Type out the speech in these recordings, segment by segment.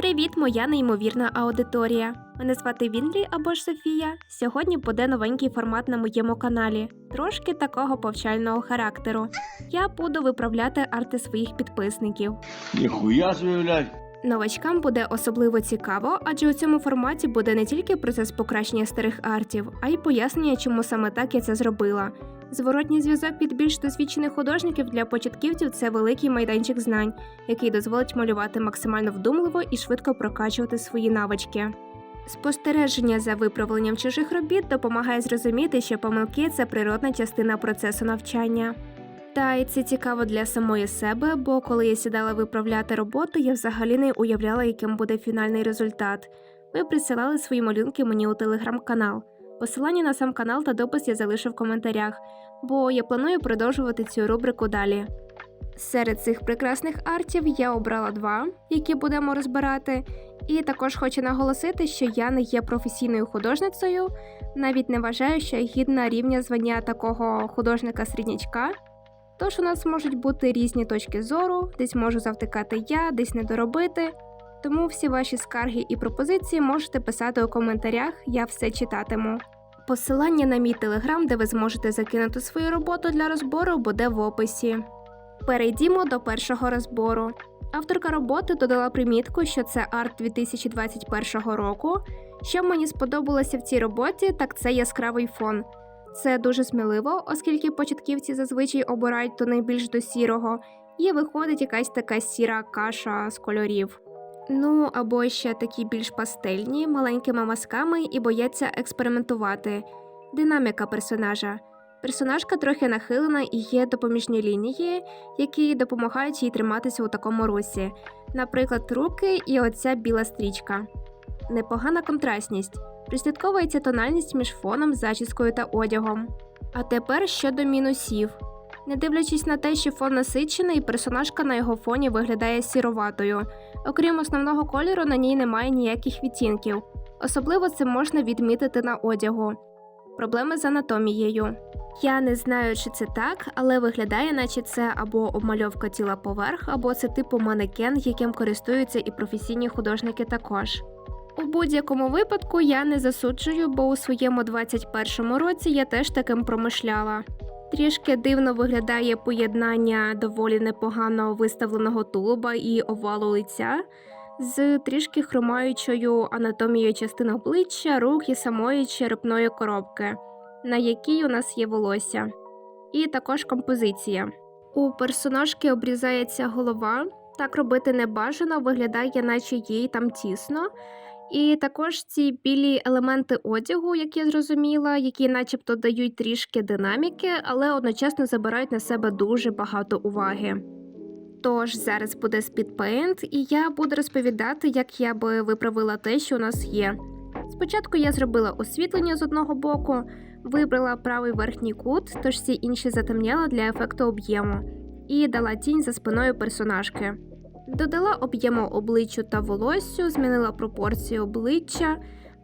Привіт, моя неймовірна аудиторія. Мене звати Вінлі або ж Софія. Сьогодні буде новенький формат на моєму каналі, трошки такого повчального характеру. Я буду виправляти арти своїх підписників. Ніхуя блядь. Новачкам буде особливо цікаво, адже у цьому форматі буде не тільки процес покращення старих артів, а й пояснення, чому саме так я це зробила. Зворотній зв'язок від більш досвідчених художників для початківців це великий майданчик знань, який дозволить малювати максимально вдумливо і швидко прокачувати свої навички. Спостереження за виправленням чужих робіт допомагає зрозуміти, що помилки це природна частина процесу навчання. Та й це цікаво для самої себе, бо коли я сідала виправляти роботу, я взагалі не уявляла, яким буде фінальний результат. Ви присилали свої малюнки мені у телеграм-канал. Посилання на сам канал та допис я залишу в коментарях, бо я планую продовжувати цю рубрику далі. Серед цих прекрасних артів я обрала два, які будемо розбирати. І також хочу наголосити, що я не є професійною художницею, навіть не вважаю, що я гідна рівня звання такого художника-середнячка. Тож у нас можуть бути різні точки зору, десь можу завтикати я, десь не доробити. Тому всі ваші скарги і пропозиції можете писати у коментарях, я все читатиму. Посилання на мій телеграм, де ви зможете закинути свою роботу для розбору, буде в описі. Перейдімо до першого розбору. Авторка роботи додала примітку, що це арт 2021 року. Що мені сподобалося в цій роботі, так це яскравий фон. Це дуже сміливо, оскільки початківці зазвичай обирають то найбільш до сірого, і виходить якась така сіра каша з кольорів. Ну або ще такі більш пастельні, маленькими мазками і бояться експериментувати. Динаміка персонажа. Персонажка трохи нахилена і є допоміжні лінії, які допомагають їй триматися у такому русі. Наприклад, руки і оця біла стрічка. Непогана контрастність. Прослідковується тональність між фоном, зачіскою та одягом. А тепер щодо мінусів. Не дивлячись на те, що фон насичений, персонажка на його фоні виглядає сіроватою. Окрім основного кольору, на ній немає ніяких відтінків. Особливо це можна відмітити на одягу. Проблеми з анатомією. Я не знаю, чи це так, але виглядає, наче це або обмальовка тіла поверх, або це типу манекен, яким користуються і професійні художники також. У будь-якому випадку я не засуджую, бо у своєму 21-му році я теж таким промишляла. Трішки дивно виглядає поєднання доволі непогано виставленого тулуба і овалу лиця з трішки хромаючою анатомією частин обличчя, рук і самої черепної коробки, на якій у нас є волосся. І також композиція. У персонажки обрізається голова. Так робити не бажано, виглядає, наче їй там тісно. І також ці білі елементи одягу, як я зрозуміла, які начебто дають трішки динаміки, але одночасно забирають на себе дуже багато уваги. Тож зараз буде спідпейнт, і я буду розповідати, як я би виправила те, що у нас є. Спочатку я зробила освітлення з одного боку, вибрала правий верхній кут, тож всі інші затемняла для ефекту об'єму, і дала тінь за спиною персонажки. Додала об'єму обличчю та волоссю, змінила пропорцію обличчя.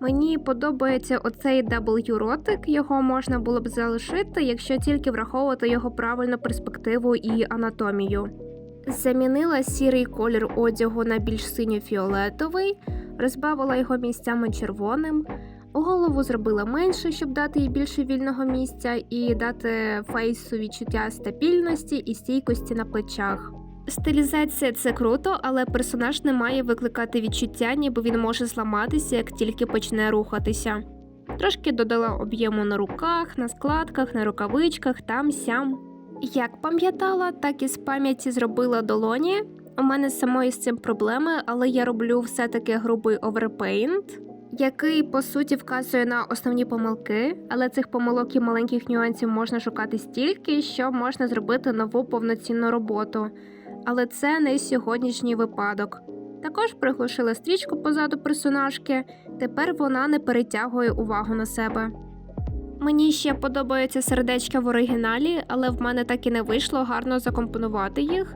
Мені подобається оцей W ротик, його можна було б залишити, якщо тільки враховувати його правильну перспективу і анатомію. Замінила сірий колір одягу на більш синьо-фіолетовий, розбавила його місцями червоним. Голову зробила менше, щоб дати їй більше вільного місця і дати фейсу відчуття стабільності і стійкості на плечах. Стилізація це круто, але персонаж не має викликати відчуття, ніби він може зламатися, як тільки почне рухатися. Трошки додала об'єму на руках, на складках, на рукавичках, там сям. Як пам'ятала, так і з пам'яті зробила долоні. У мене самої з цим проблеми, але я роблю все-таки грубий оверпейнт, який по суті вказує на основні помилки, але цих помилок і маленьких нюансів можна шукати стільки, що можна зробити нову повноцінну роботу. Але це не сьогоднішній випадок. Також приглушила стрічку позаду персонажки, тепер вона не перетягує увагу на себе. Мені ще подобаються сердечка в оригіналі, але в мене так і не вийшло гарно закомпонувати їх,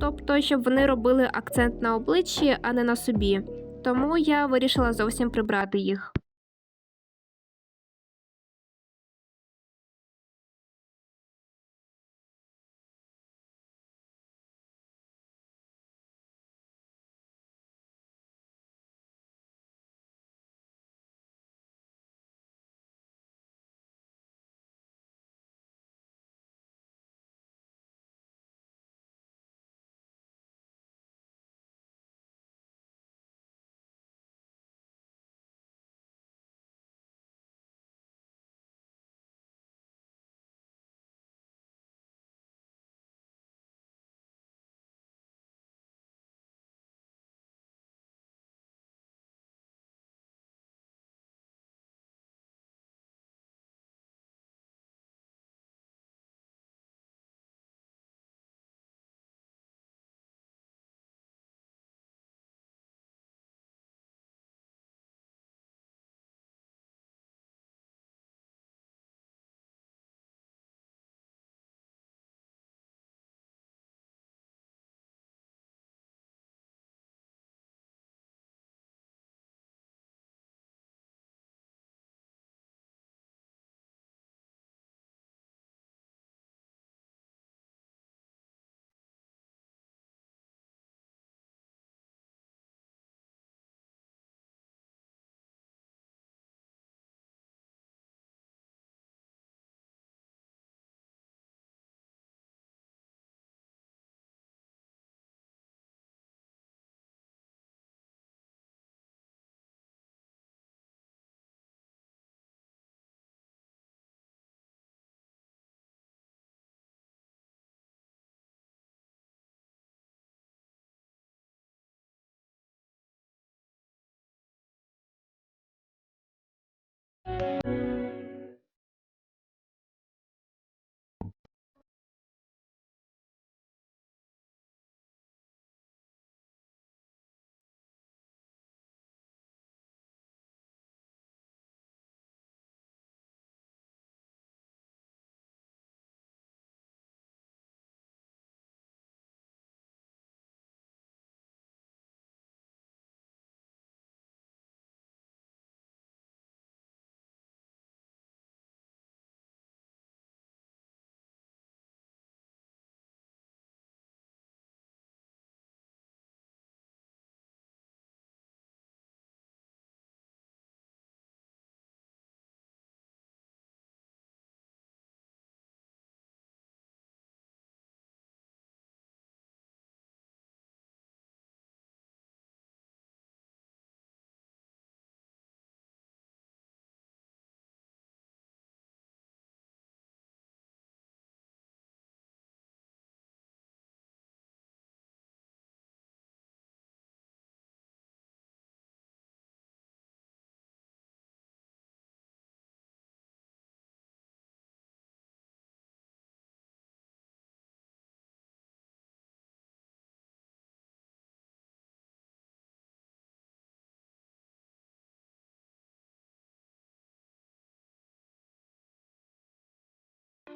тобто, щоб вони робили акцент на обличчі, а не на собі. Тому я вирішила зовсім прибрати їх.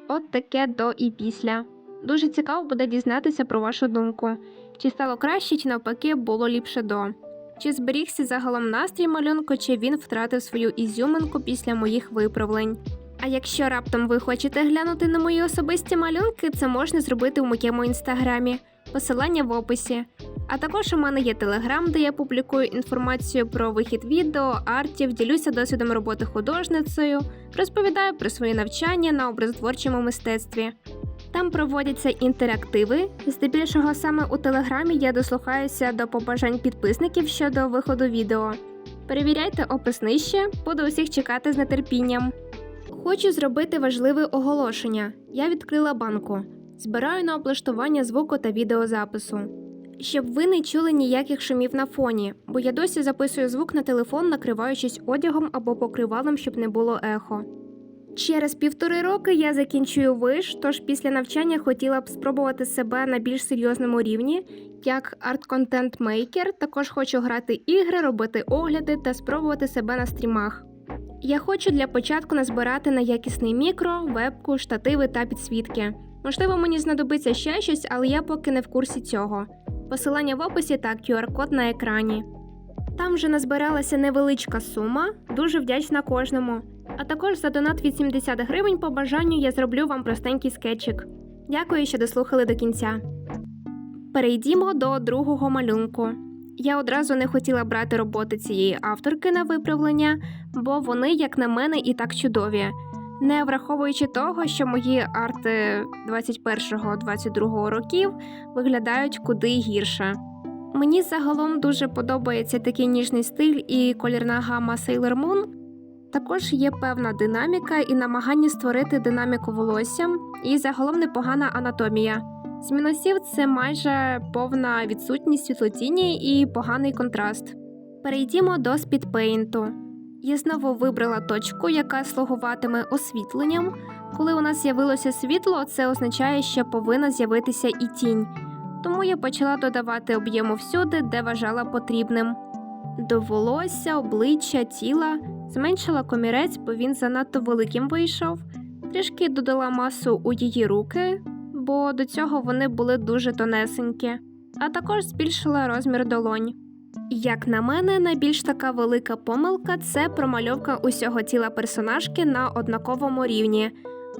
От таке до і після. Дуже цікаво буде дізнатися про вашу думку. Чи стало краще, чи навпаки було ліпше до. Чи зберігся загалом настрій малюнку, чи він втратив свою ізюминку після моїх виправлень. А якщо раптом ви хочете глянути на мої особисті малюнки, це можна зробити в моєму інстаграмі. Посилання в описі. А також у мене є телеграм, де я публікую інформацію про вихід відео, артів, ділюся досвідом роботи художницею, розповідаю про свої навчання на образотворчому мистецтві. Там проводяться інтерактиви. Здебільшого саме у телеграмі я дослухаюся до побажань підписників щодо виходу відео. Перевіряйте опис нижче, буду усіх чекати з нетерпінням. Хочу зробити важливе оголошення. Я відкрила банку. Збираю на облаштування звуку та відеозапису. Щоб ви не чули ніяких шумів на фоні, бо я досі записую звук на телефон, накриваючись одягом або покривалом, щоб не було ехо. Через півтори роки я закінчую виш, тож після навчання хотіла б спробувати себе на більш серйозному рівні. Як арт-контент мейкер, також хочу грати ігри, робити огляди та спробувати себе на стрімах. Я хочу для початку назбирати на якісний мікро, вебку, штативи та підсвітки. Можливо, мені знадобиться ще щось, але я поки не в курсі цього. Посилання в описі та QR-код на екрані. Там вже назбиралася невеличка сума, дуже вдячна кожному. А також за донат від 70 гривень по бажанню я зроблю вам простенький скетчик. Дякую, що дослухали до кінця. Перейдімо до другого малюнку. Я одразу не хотіла брати роботи цієї авторки на виправлення, бо вони, як на мене, і так чудові. Не враховуючи того, що мої арти 21-22 років виглядають куди гірше. Мені загалом дуже подобається такий ніжний стиль і колірна гама Sailor Moon. Також є певна динаміка і намагання створити динаміку волосся, і загалом непогана анатомія. З мінусів це майже повна відсутність світлотіні і поганий контраст. Перейдімо до спідпейнту. Я знову вибрала точку, яка слугуватиме освітленням. Коли у нас з'явилося світло, це означає, що повинна з'явитися і тінь. Тому я почала додавати об'єму всюди, де вважала потрібним. До волосся, обличчя, тіла зменшила комірець, бо він занадто великим вийшов. Трішки додала масу у її руки, бо до цього вони були дуже тонесенькі, а також збільшила розмір долонь. Як на мене, найбільш така велика помилка це промальовка усього тіла персонажки на однаковому рівні.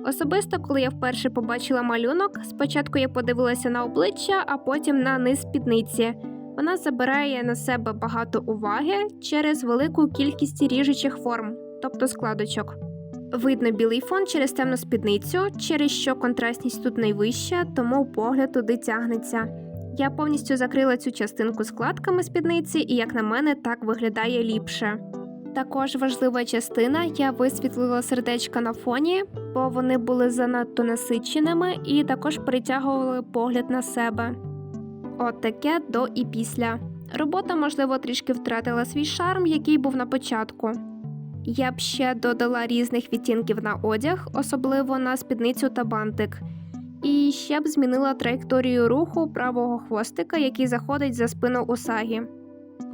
Особисто, коли я вперше побачила малюнок, спочатку я подивилася на обличчя, а потім на низ спідниці. Вона забирає на себе багато уваги через велику кількість ріжучих форм, тобто складочок. Видно білий фон через темну спідницю, через що контрастність тут найвища, тому погляд туди тягнеться. Я повністю закрила цю частинку складками спідниці, і, як на мене, так виглядає ліпше. Також важлива частина я висвітлила сердечка на фоні, бо вони були занадто насиченими і також притягували погляд на себе. От таке до і після. Робота, можливо, трішки втратила свій шарм, який був на початку. Я б ще додала різних відтінків на одяг, особливо на спідницю та бантик. І ще б змінила траєкторію руху правого хвостика, який заходить за спину Усагі.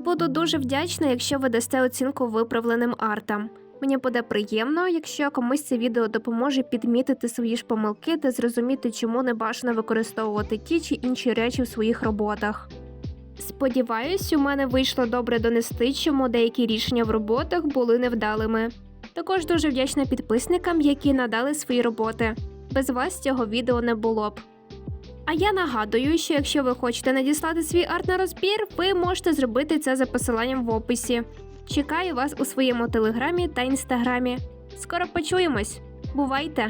Буду дуже вдячна, якщо ви дасте оцінку виправленим артам. Мені буде приємно, якщо комусь це відео допоможе підмітити свої ж помилки та зрозуміти, чому не бажано використовувати ті чи інші речі в своїх роботах. Сподіваюсь, у мене вийшло добре донести, чому деякі рішення в роботах були невдалими. Також дуже вдячна підписникам, які надали свої роботи. Без вас цього відео не було б. А я нагадую, що якщо ви хочете надіслати свій арт на розбір, ви можете зробити це за посиланням в описі. Чекаю вас у своєму телеграмі та інстаграмі. Скоро почуємось. Бувайте!